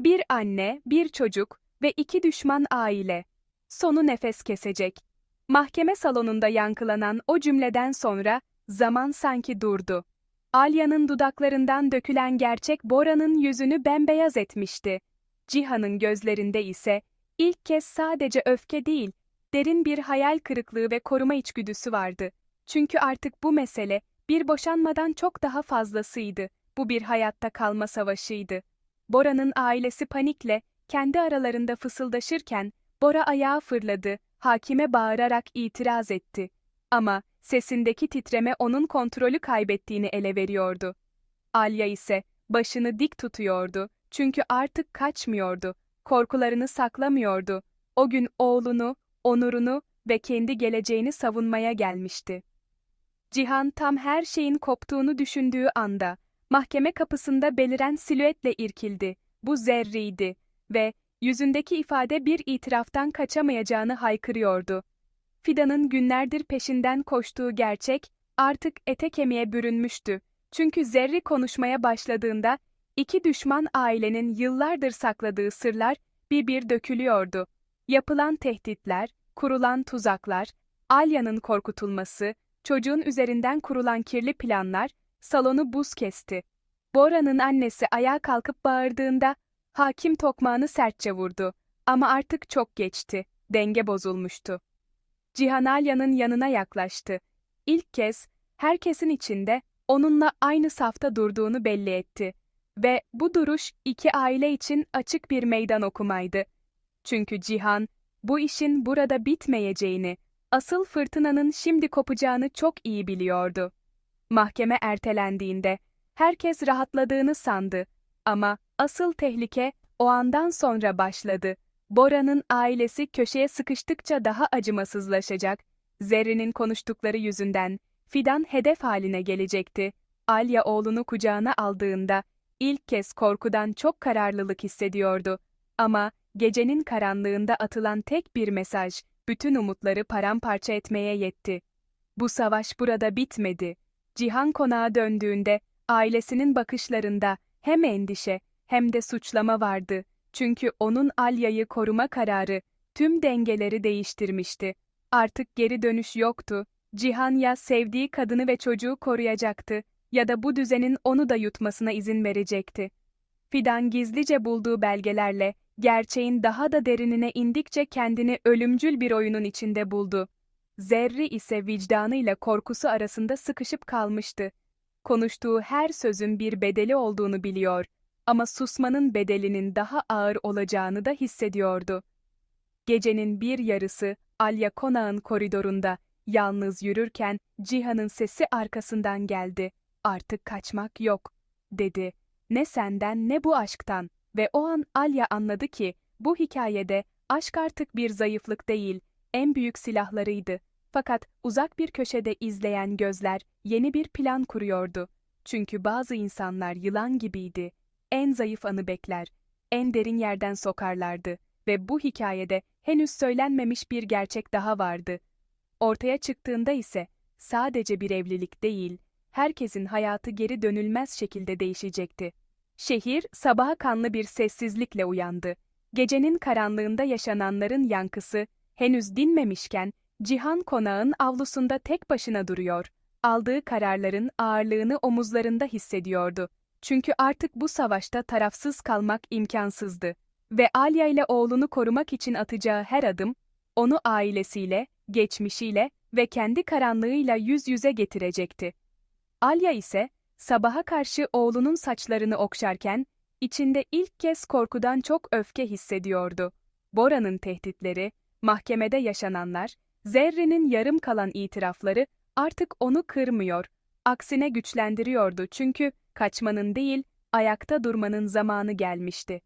Bir anne, bir çocuk ve iki düşman aile. Sonu nefes kesecek. Mahkeme salonunda yankılanan o cümleden sonra zaman sanki durdu. Alya'nın dudaklarından dökülen gerçek Bora'nın yüzünü bembeyaz etmişti. Cihan'ın gözlerinde ise ilk kez sadece öfke değil, derin bir hayal kırıklığı ve koruma içgüdüsü vardı. Çünkü artık bu mesele bir boşanmadan çok daha fazlasıydı. Bu bir hayatta kalma savaşıydı. Bora'nın ailesi panikle kendi aralarında fısıldaşırken Bora ayağa fırladı, hakime bağırarak itiraz etti. Ama sesindeki titreme onun kontrolü kaybettiğini ele veriyordu. Alya ise başını dik tutuyordu çünkü artık kaçmıyordu, korkularını saklamıyordu. O gün oğlunu, onurunu ve kendi geleceğini savunmaya gelmişti. Cihan tam her şeyin koptuğunu düşündüğü anda, mahkeme kapısında beliren silüetle irkildi. Bu zerriydi ve yüzündeki ifade bir itiraftan kaçamayacağını haykırıyordu. Fidan'ın günlerdir peşinden koştuğu gerçek artık ete kemiğe bürünmüştü. Çünkü Zerri konuşmaya başladığında iki düşman ailenin yıllardır sakladığı sırlar bir bir dökülüyordu. Yapılan tehditler, kurulan tuzaklar, Alya'nın korkutulması, çocuğun üzerinden kurulan kirli planlar salonu buz kesti. Bora'nın annesi ayağa kalkıp bağırdığında hakim tokmağını sertçe vurdu. Ama artık çok geçti. Denge bozulmuştu. Cihan Alya'nın yanına yaklaştı. İlk kez herkesin içinde onunla aynı safta durduğunu belli etti. Ve bu duruş iki aile için açık bir meydan okumaydı. Çünkü Cihan, bu işin burada bitmeyeceğini, asıl fırtınanın şimdi kopacağını çok iyi biliyordu. Mahkeme ertelendiğinde herkes rahatladığını sandı ama asıl tehlike o andan sonra başladı. Bora'nın ailesi köşeye sıkıştıkça daha acımasızlaşacak. Zerrin'in konuştukları yüzünden Fidan hedef haline gelecekti. Alya oğlunu kucağına aldığında ilk kez korkudan çok kararlılık hissediyordu. Ama gecenin karanlığında atılan tek bir mesaj bütün umutları paramparça etmeye yetti. Bu savaş burada bitmedi. Cihan konağa döndüğünde ailesinin bakışlarında hem endişe hem de suçlama vardı. Çünkü onun Alya'yı koruma kararı tüm dengeleri değiştirmişti. Artık geri dönüş yoktu. Cihan ya sevdiği kadını ve çocuğu koruyacaktı ya da bu düzenin onu da yutmasına izin verecekti. Fidan gizlice bulduğu belgelerle gerçeğin daha da derinine indikçe kendini ölümcül bir oyunun içinde buldu. Zerri ise vicdanıyla korkusu arasında sıkışıp kalmıştı. Konuştuğu her sözün bir bedeli olduğunu biliyor ama susmanın bedelinin daha ağır olacağını da hissediyordu. Gecenin bir yarısı Alya konağın koridorunda yalnız yürürken Cihan'ın sesi arkasından geldi. Artık kaçmak yok, dedi. Ne senden ne bu aşktan. Ve o an Alya anladı ki bu hikayede aşk artık bir zayıflık değil, en büyük silahlarıydı. Fakat uzak bir köşede izleyen gözler yeni bir plan kuruyordu. Çünkü bazı insanlar yılan gibiydi. En zayıf anı bekler, en derin yerden sokarlardı ve bu hikayede henüz söylenmemiş bir gerçek daha vardı. Ortaya çıktığında ise sadece bir evlilik değil, herkesin hayatı geri dönülmez şekilde değişecekti. Şehir sabaha kanlı bir sessizlikle uyandı. Gecenin karanlığında yaşananların yankısı henüz dinmemişken Cihan konağın avlusunda tek başına duruyor. Aldığı kararların ağırlığını omuzlarında hissediyordu. Çünkü artık bu savaşta tarafsız kalmak imkansızdı. Ve Alya ile oğlunu korumak için atacağı her adım, onu ailesiyle, geçmişiyle ve kendi karanlığıyla yüz yüze getirecekti. Alya ise, sabaha karşı oğlunun saçlarını okşarken, içinde ilk kez korkudan çok öfke hissediyordu. Bora'nın tehditleri, mahkemede yaşananlar, Zerrin'in yarım kalan itirafları artık onu kırmıyor, aksine güçlendiriyordu çünkü kaçmanın değil, ayakta durmanın zamanı gelmişti.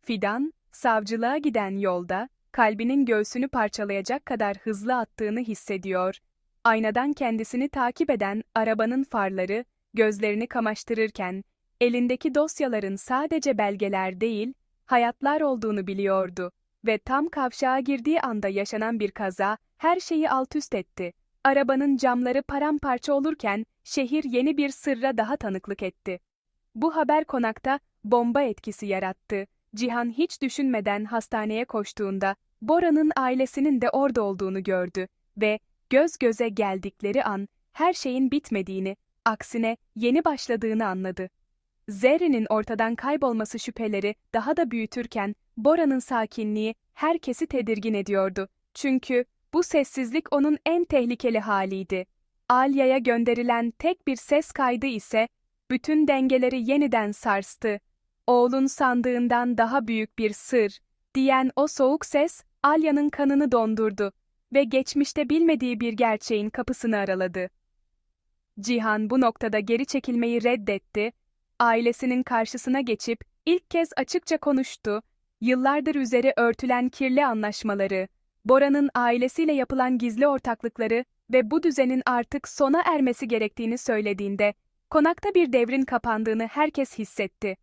Fidan, savcılığa giden yolda, kalbinin göğsünü parçalayacak kadar hızlı attığını hissediyor. Aynadan kendisini takip eden arabanın farları, gözlerini kamaştırırken, elindeki dosyaların sadece belgeler değil, hayatlar olduğunu biliyordu ve tam kavşağa girdiği anda yaşanan bir kaza her şeyi alt üst etti. Arabanın camları paramparça olurken şehir yeni bir sırra daha tanıklık etti. Bu haber konakta bomba etkisi yarattı. Cihan hiç düşünmeden hastaneye koştuğunda Bora'nın ailesinin de orada olduğunu gördü ve göz göze geldikleri an her şeyin bitmediğini, aksine yeni başladığını anladı. Zerrin'in ortadan kaybolması şüpheleri daha da büyütürken Bora'nın sakinliği herkesi tedirgin ediyordu. Çünkü bu sessizlik onun en tehlikeli haliydi. Alya'ya gönderilen tek bir ses kaydı ise bütün dengeleri yeniden sarstı. Oğlun sandığından daha büyük bir sır, diyen o soğuk ses Alya'nın kanını dondurdu ve geçmişte bilmediği bir gerçeğin kapısını araladı. Cihan bu noktada geri çekilmeyi reddetti, ailesinin karşısına geçip ilk kez açıkça konuştu, yıllardır üzeri örtülen kirli anlaşmaları, Bora'nın ailesiyle yapılan gizli ortaklıkları ve bu düzenin artık sona ermesi gerektiğini söylediğinde, konakta bir devrin kapandığını herkes hissetti.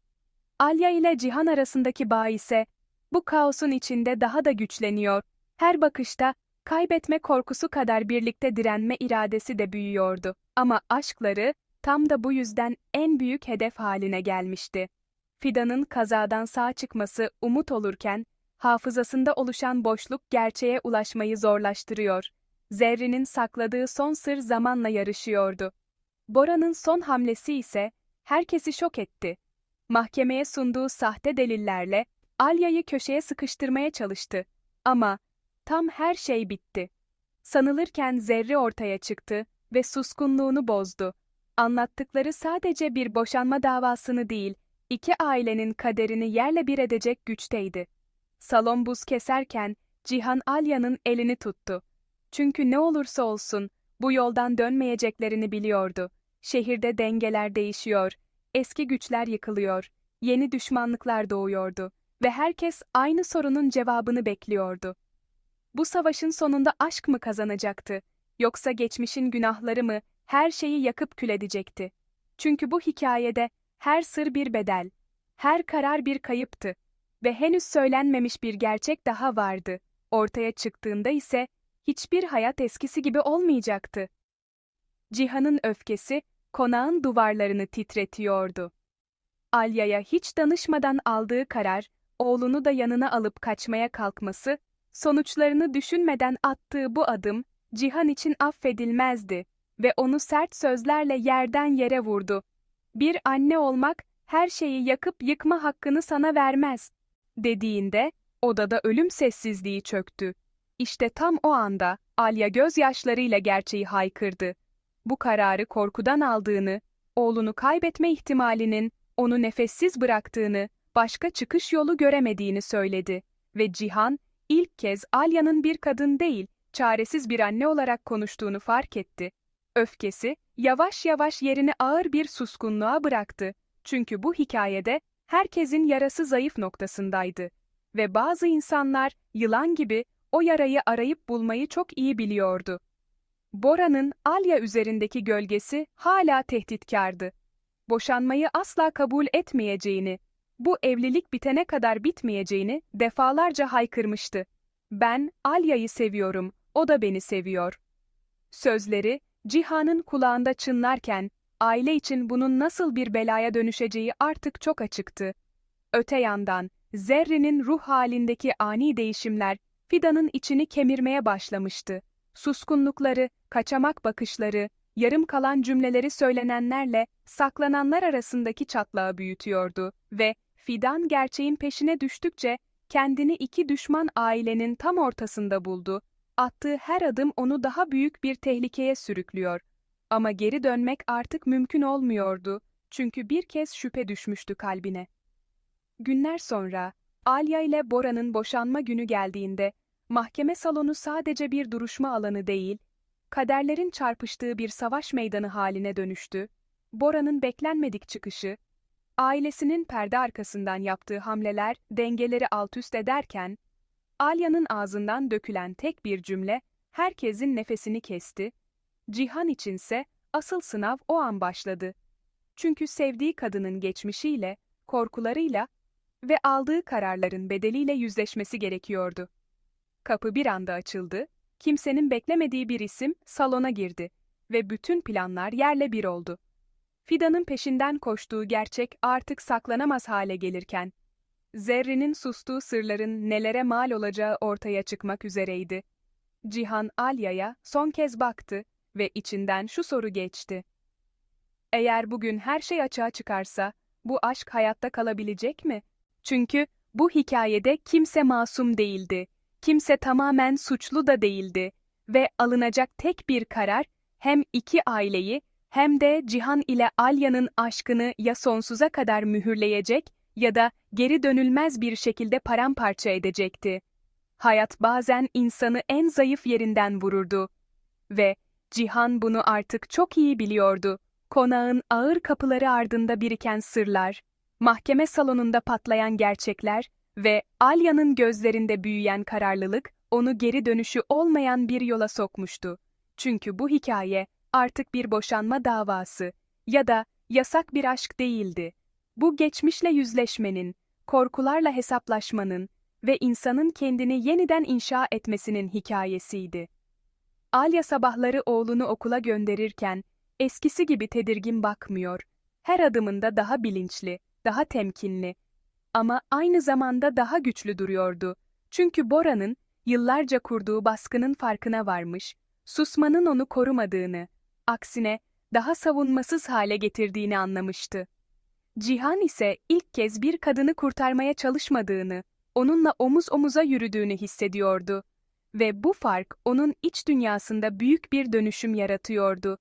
Alya ile Cihan arasındaki bağ ise, bu kaosun içinde daha da güçleniyor, her bakışta kaybetme korkusu kadar birlikte direnme iradesi de büyüyordu. Ama aşkları tam da bu yüzden en büyük hedef haline gelmişti. Fidan'ın kazadan sağ çıkması umut olurken, hafızasında oluşan boşluk gerçeğe ulaşmayı zorlaştırıyor. Zerrin'in sakladığı son sır zamanla yarışıyordu. Bora'nın son hamlesi ise herkesi şok etti. Mahkemeye sunduğu sahte delillerle Alya'yı köşeye sıkıştırmaya çalıştı. Ama tam her şey bitti. Sanılırken Zerri ortaya çıktı ve suskunluğunu bozdu. Anlattıkları sadece bir boşanma davasını değil, iki ailenin kaderini yerle bir edecek güçteydi. Salon buz keserken Cihan Alya'nın elini tuttu. Çünkü ne olursa olsun bu yoldan dönmeyeceklerini biliyordu. Şehirde dengeler değişiyor, eski güçler yıkılıyor, yeni düşmanlıklar doğuyordu ve herkes aynı sorunun cevabını bekliyordu. Bu savaşın sonunda aşk mı kazanacaktı, yoksa geçmişin günahları mı her şeyi yakıp kül edecekti? Çünkü bu hikayede her sır bir bedel, her karar bir kayıptı ve henüz söylenmemiş bir gerçek daha vardı. Ortaya çıktığında ise hiçbir hayat eskisi gibi olmayacaktı. Cihan'ın öfkesi konağın duvarlarını titretiyordu. Alya'ya hiç danışmadan aldığı karar, oğlunu da yanına alıp kaçmaya kalkması, sonuçlarını düşünmeden attığı bu adım, Cihan için affedilmezdi ve onu sert sözlerle yerden yere vurdu. Bir anne olmak, her şeyi yakıp yıkma hakkını sana vermez, dediğinde, odada ölüm sessizliği çöktü. İşte tam o anda, Alya gözyaşlarıyla gerçeği haykırdı. Bu kararı korkudan aldığını, oğlunu kaybetme ihtimalinin, onu nefessiz bıraktığını, başka çıkış yolu göremediğini söyledi. Ve Cihan, ilk kez Alya'nın bir kadın değil, çaresiz bir anne olarak konuştuğunu fark etti. Öfkesi, yavaş yavaş yerini ağır bir suskunluğa bıraktı. Çünkü bu hikayede, herkesin yarası zayıf noktasındaydı. Ve bazı insanlar, yılan gibi, o yarayı arayıp bulmayı çok iyi biliyordu. Bora'nın Alya üzerindeki gölgesi hala tehditkardı. Boşanmayı asla kabul etmeyeceğini, bu evlilik bitene kadar bitmeyeceğini defalarca haykırmıştı. Ben Alya'yı seviyorum, o da beni seviyor. Sözleri, Cihan'ın kulağında çınlarken, aile için bunun nasıl bir belaya dönüşeceği artık çok açıktı. Öte yandan, Zerrin'in ruh halindeki ani değişimler, Fidan'ın içini kemirmeye başlamıştı. Suskunlukları, kaçamak bakışları, yarım kalan cümleleri söylenenlerle saklananlar arasındaki çatlağı büyütüyordu ve Fidan gerçeğin peşine düştükçe kendini iki düşman ailenin tam ortasında buldu. Attığı her adım onu daha büyük bir tehlikeye sürüklüyor. Ama geri dönmek artık mümkün olmuyordu. Çünkü bir kez şüphe düşmüştü kalbine. Günler sonra, Alya ile Bora'nın boşanma günü geldiğinde, mahkeme salonu sadece bir duruşma alanı değil, kaderlerin çarpıştığı bir savaş meydanı haline dönüştü. Bora'nın beklenmedik çıkışı, ailesinin perde arkasından yaptığı hamleler dengeleri alt üst ederken, Alya'nın ağzından dökülen tek bir cümle herkesin nefesini kesti. Cihan içinse asıl sınav o an başladı. Çünkü sevdiği kadının geçmişiyle, korkularıyla ve aldığı kararların bedeliyle yüzleşmesi gerekiyordu. Kapı bir anda açıldı, kimsenin beklemediği bir isim salona girdi ve bütün planlar yerle bir oldu. Fidan'ın peşinden koştuğu gerçek artık saklanamaz hale gelirken, Zerrin'in sustuğu sırların nelere mal olacağı ortaya çıkmak üzereydi. Cihan Alya'ya son kez baktı ve içinden şu soru geçti. Eğer bugün her şey açığa çıkarsa, bu aşk hayatta kalabilecek mi? Çünkü bu hikayede kimse masum değildi. Kimse tamamen suçlu da değildi ve alınacak tek bir karar hem iki aileyi hem de Cihan ile Alya'nın aşkını ya sonsuza kadar mühürleyecek ya da geri dönülmez bir şekilde paramparça edecekti. Hayat bazen insanı en zayıf yerinden vururdu. Ve Cihan bunu artık çok iyi biliyordu. Konağın ağır kapıları ardında biriken sırlar, mahkeme salonunda patlayan gerçekler ve Alya'nın gözlerinde büyüyen kararlılık onu geri dönüşü olmayan bir yola sokmuştu. Çünkü bu hikaye artık bir boşanma davası ya da yasak bir aşk değildi. Bu geçmişle yüzleşmenin, korkularla hesaplaşmanın ve insanın kendini yeniden inşa etmesinin hikayesiydi. Alya sabahları oğlunu okula gönderirken eskisi gibi tedirgin bakmıyor. Her adımında daha bilinçli, daha temkinli. Ama aynı zamanda daha güçlü duruyordu. Çünkü Bora'nın yıllarca kurduğu baskının farkına varmış, susmanın onu korumadığını, aksine daha savunmasız hale getirdiğini anlamıştı. Cihan ise ilk kez bir kadını kurtarmaya çalışmadığını, onunla omuz omuza yürüdüğünü hissediyordu. Ve bu fark onun iç dünyasında büyük bir dönüşüm yaratıyordu.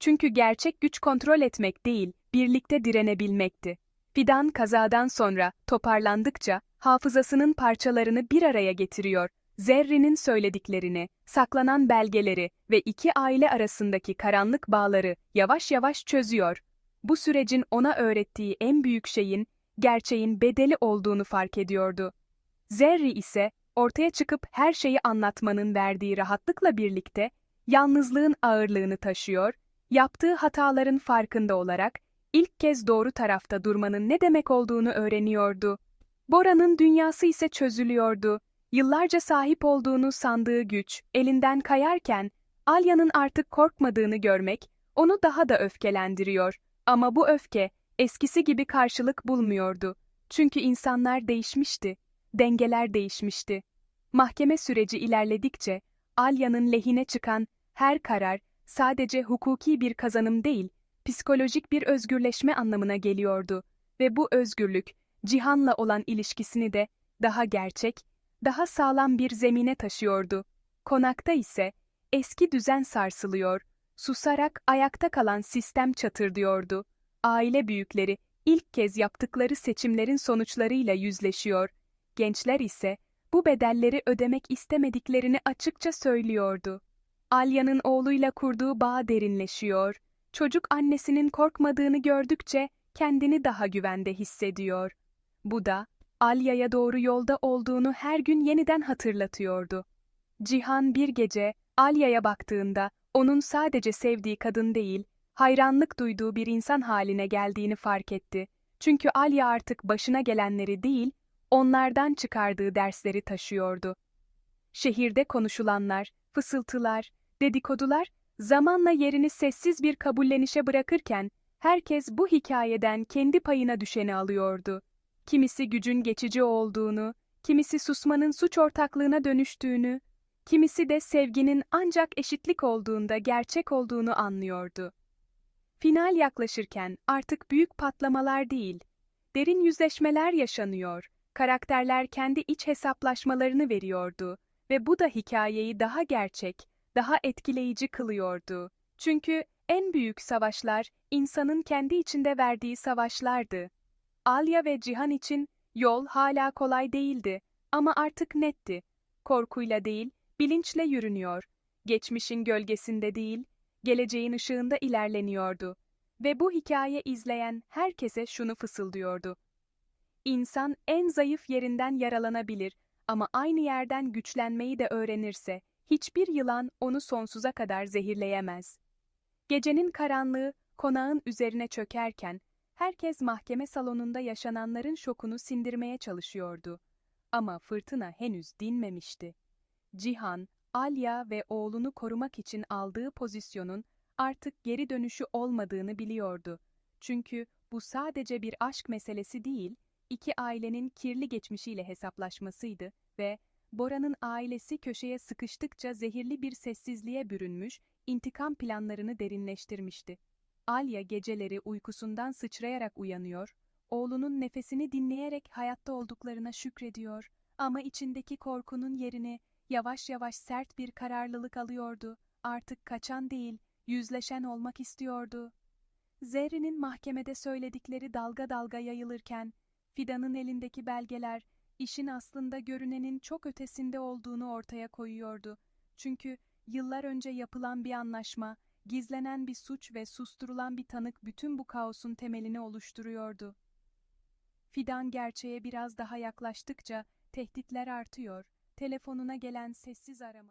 Çünkü gerçek güç kontrol etmek değil, birlikte direnebilmekti. Fidan kazadan sonra toparlandıkça hafızasının parçalarını bir araya getiriyor. Zerrin'in söylediklerini, saklanan belgeleri ve iki aile arasındaki karanlık bağları yavaş yavaş çözüyor. Bu sürecin ona öğrettiği en büyük şeyin gerçeğin bedeli olduğunu fark ediyordu. Zerri ise ortaya çıkıp her şeyi anlatmanın verdiği rahatlıkla birlikte yalnızlığın ağırlığını taşıyor, yaptığı hataların farkında olarak ilk kez doğru tarafta durmanın ne demek olduğunu öğreniyordu. Bora'nın dünyası ise çözülüyordu. Yıllarca sahip olduğunu sandığı güç elinden kayarken Alya'nın artık korkmadığını görmek onu daha da öfkelendiriyor. Ama bu öfke eskisi gibi karşılık bulmuyordu. Çünkü insanlar değişmişti, dengeler değişmişti. Mahkeme süreci ilerledikçe Alya'nın lehine çıkan her karar sadece hukuki bir kazanım değil, psikolojik bir özgürleşme anlamına geliyordu ve bu özgürlük Cihan'la olan ilişkisini de daha gerçek, daha sağlam bir zemine taşıyordu. Konakta ise eski düzen sarsılıyor, susarak ayakta kalan sistem çatırdıyordu. Aile büyükleri ilk kez yaptıkları seçimlerin sonuçlarıyla yüzleşiyor. Gençler ise bu bedelleri ödemek istemediklerini açıkça söylüyordu. Alya'nın oğluyla kurduğu bağ derinleşiyor. Çocuk annesinin korkmadığını gördükçe kendini daha güvende hissediyor. Bu da Alya'ya doğru yolda olduğunu her gün yeniden hatırlatıyordu. Cihan bir gece Alya'ya baktığında onun sadece sevdiği kadın değil, hayranlık duyduğu bir insan haline geldiğini fark etti. Çünkü Alya artık başına gelenleri değil, onlardan çıkardığı dersleri taşıyordu. Şehirde konuşulanlar, fısıltılar, dedikodular zamanla yerini sessiz bir kabullenişe bırakırken herkes bu hikayeden kendi payına düşeni alıyordu. Kimisi gücün geçici olduğunu, kimisi susmanın suç ortaklığına dönüştüğünü, kimisi de sevginin ancak eşitlik olduğunda gerçek olduğunu anlıyordu. Final yaklaşırken artık büyük patlamalar değil, derin yüzleşmeler yaşanıyor, karakterler kendi iç hesaplaşmalarını veriyordu ve bu da hikayeyi daha gerçek, daha etkileyici kılıyordu. Çünkü en büyük savaşlar insanın kendi içinde verdiği savaşlardı. Alya ve Cihan için yol hala kolay değildi ama artık netti. Korkuyla değil, bilinçle yürünüyor. Geçmişin gölgesinde değil, geleceğin ışığında ilerleniyordu. Ve bu hikaye izleyen herkese şunu fısıldıyordu. İnsan en zayıf yerinden yaralanabilir ama aynı yerden güçlenmeyi de öğrenirse, hiçbir yılan onu sonsuza kadar zehirleyemez. Gecenin karanlığı konağın üzerine çökerken, herkes mahkeme salonunda yaşananların şokunu sindirmeye çalışıyordu. Ama fırtına henüz dinmemişti. Cihan, Alya ve oğlunu korumak için aldığı pozisyonun artık geri dönüşü olmadığını biliyordu. Çünkü bu sadece bir aşk meselesi değil, iki ailenin kirli geçmişiyle hesaplaşmasıydı ve Bora'nın ailesi köşeye sıkıştıkça zehirli bir sessizliğe bürünmüş, intikam planlarını derinleştirmişti. Alya geceleri uykusundan sıçrayarak uyanıyor, oğlunun nefesini dinleyerek hayatta olduklarına şükrediyor ama içindeki korkunun yerini yavaş yavaş sert bir kararlılık alıyordu. Artık kaçan değil, yüzleşen olmak istiyordu. Zerrin'in mahkemede söyledikleri dalga dalga yayılırken, Fidan'ın elindeki belgeler, işin aslında görünenin çok ötesinde olduğunu ortaya koyuyordu. Çünkü yıllar önce yapılan bir anlaşma, gizlenen bir suç ve susturulan bir tanık bütün bu kaosun temelini oluşturuyordu. Fidan gerçeğe biraz daha yaklaştıkça tehditler artıyor, telefonuna gelen sessiz arama